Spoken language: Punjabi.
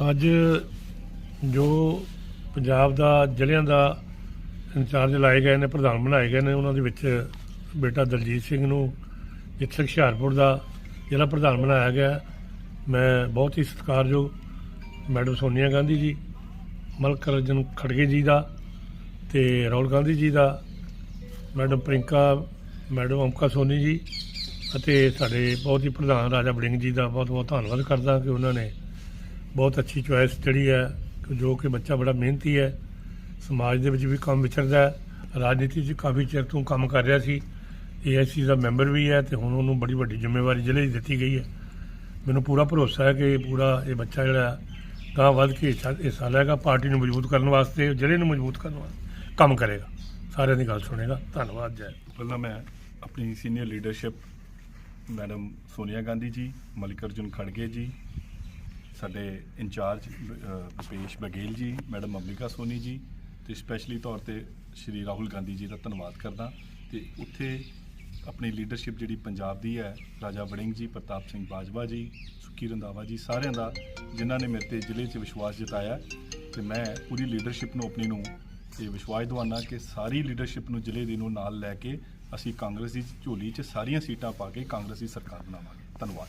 ਅੱਜ ਜੋ ਪੰਜਾਬ ਦਾ ਜ਼ਿਲ੍ਹਿਆਂ ਦਾ ਇੰਚਾਰਜ ਲਾਏ ਗਏ ਨੇ, ਪ੍ਰਧਾਨ ਬਣਾਏ ਗਏ ਨੇ, ਉਹਨਾਂ ਦੇ ਵਿੱਚ ਬੇਟਾ ਦਲਜੀਤ ਸਿੰਘ ਨੂੰ ਜਿੱਥੇ ਹੁਸ਼ਿਆਰਪੁਰ ਦਾ ਜ਼ਿਲ੍ਹਾ ਪ੍ਰਧਾਨ ਬਣਾਇਆ ਗਿਆ। ਮੈਂ ਬਹੁਤ ਹੀ ਸਤਿਕਾਰਯੋਗ ਮੈਡਮ ਸੋਨੀਆ ਗਾਂਧੀ ਜੀ, ਮਲਕ ਅਰਜਨ ਖੜਗੇ ਜੀ ਦਾ ਤੇ ਰਾਹੁਲ ਗਾਂਧੀ ਜੀ ਦਾ, ਮੈਡਮ ਪ੍ਰਿੰਕਾ ਮੈਡਮ ਓਮਕਾ ਸੋਨੀ ਜੀ ਅਤੇ ਸਾਡੇ ਬਹੁਤ ਹੀ ਪ੍ਰਧਾਨ ਰਾਜਾ ਬੜਿੰਗ ਜੀ ਦਾ ਬਹੁਤ ਬਹੁਤ ਧੰਨਵਾਦ ਕਰਦਾ ਕਿ ਉਹਨਾਂ ਨੇ ਬਹੁਤ ਅੱਛੀ ਚੁਆਇਸ ਜਿਹੜੀ ਹੈ, ਜੋ ਕਿ ਬੱਚਾ ਬੜਾ ਮਿਹਨਤੀ ਹੈ। ਸਮਾਜ ਦੇ ਵਿੱਚ ਵੀ ਕੰਮ ਵਿਚਰਦਾ ਹੈ। ਰਾਜਨੀਤੀ 'ਚ ਕਾਫੀ ਚਿਰ ਤੋਂ ਕੰਮ ਕਰ ਰਿਹਾ ਸੀ। ਏਆਈਸੀ ਦਾ ਮੈਂਬਰ ਵੀ ਹੈ ਤੇ ਹੁਣ ਉਹਨੂੰ ਬੜੀ ਵੱਡੀ ਜ਼ਿੰਮੇਵਾਰੀ ਜ਼ਿਲ੍ਹੇ 'ਚ ਦਿੱਤੀ ਗਈ ਹੈ। ਮੈਨੂੰ ਪੂਰਾ ਭਰੋਸਾ ਹੈ ਕਿ ਪੂਰਾ ਇਹ ਬੱਚਾ ਜਿਹੜਾ ਤਾਂ ਵੱਧ ਕੇ ਹਿੱਸਾ ਹਿੱਸਾ ਲਏਗਾ ਪਾਰਟੀ ਨੂੰ ਮਜ਼ਬੂਤ ਕਰਨ ਵਾਸਤੇ, ਜ਼ਿਲ੍ਹੇ ਨੂੰ ਮਜ਼ਬੂਤ ਕਰਨ ਵਾਸਤੇ ਕੰਮ ਕਰੇਗਾ। ਸਾਰਿਆਂ ਦੀ ਗੱਲ ਸੁਣੇਗਾ। ਧੰਨਵਾਦ, ਜੈ ਪਹਿਲਾਂ ਮੈਂ ਆਪਣੀ senior leadership madam Sonia Gandhi ji, Mallikarjun Kharge ਜੀ ਸਾਡੇ ਇੰਚਾਰਜ ਅ, ਭੁਪੇਸ਼ ਬਗੇਲ ਜੀ ਮੈਡਮ ਅੰਬਿਕਾ ਸੋਨੀ ਜੀ ਤੇ ਸਪੈਸ਼ਲੀ ਤੌਰ ਤੇ ਸ਼੍ਰੀ ਰਾਹੁਲ ਗਾਂਧੀ ਜੀ ਦਾ ਧੰਨਵਾਦ ਕਰਦਾ। ਤੇ ਉੱਥੇ ਆਪਣੀ ਲੀਡਰਸ਼ਿਪ ਜਿਹੜੀ ਪੰਜਾਬ ਦੀ ਹੈ ਰਾਜਾ ਵੜਿੰਗ ਜੀ ਪ੍ਰਤਾਪ ਸਿੰਘ ਬਾਜਵਾ ਜੀ ਸੁੱਕੀ ਰੰਧਾਵਾ ਜੀ ਸਾਰਿਆਂ ਦਾ ਜਿਨ੍ਹਾਂ ਨੇ ਮੇਰੇ ਤੇ ਜ਼ਿਲ੍ਹੇ 'ਚ ਵਿਸ਼ਵਾਸ ਜਤਾਇਆ। ਤੇ ਮੈਂ ਪੂਰੀ ਲੀਡਰਸ਼ਿਪ ਨੂੰ ਆਪਣੀ ਨੂੰ ਇਹ ਵਿਸ਼ਵਾਸ ਦਿਵਾਉਣਾ ਕਿ ਸਾਰੀ ਲੀਡਰਸ਼ਿਪ ਨੂੰ ਜ਼ਿਲ੍ਹੇ ਦੀ ਨੂੰ ਨਾਲ ਲੈ ਕੇ ਅਸੀਂ ਕਾਂਗਰਸ ਦੀ ਝੋਲੀ 'ਚ ਸਾਰੀਆਂ ਸੀਟਾਂ ਪਾ ਕੇ ਕਾਂਗਰਸ ਦੀ ਸਰਕਾਰ ਬਣਾਵਾਂਗੇ। ਧੰਨਵਾਦ।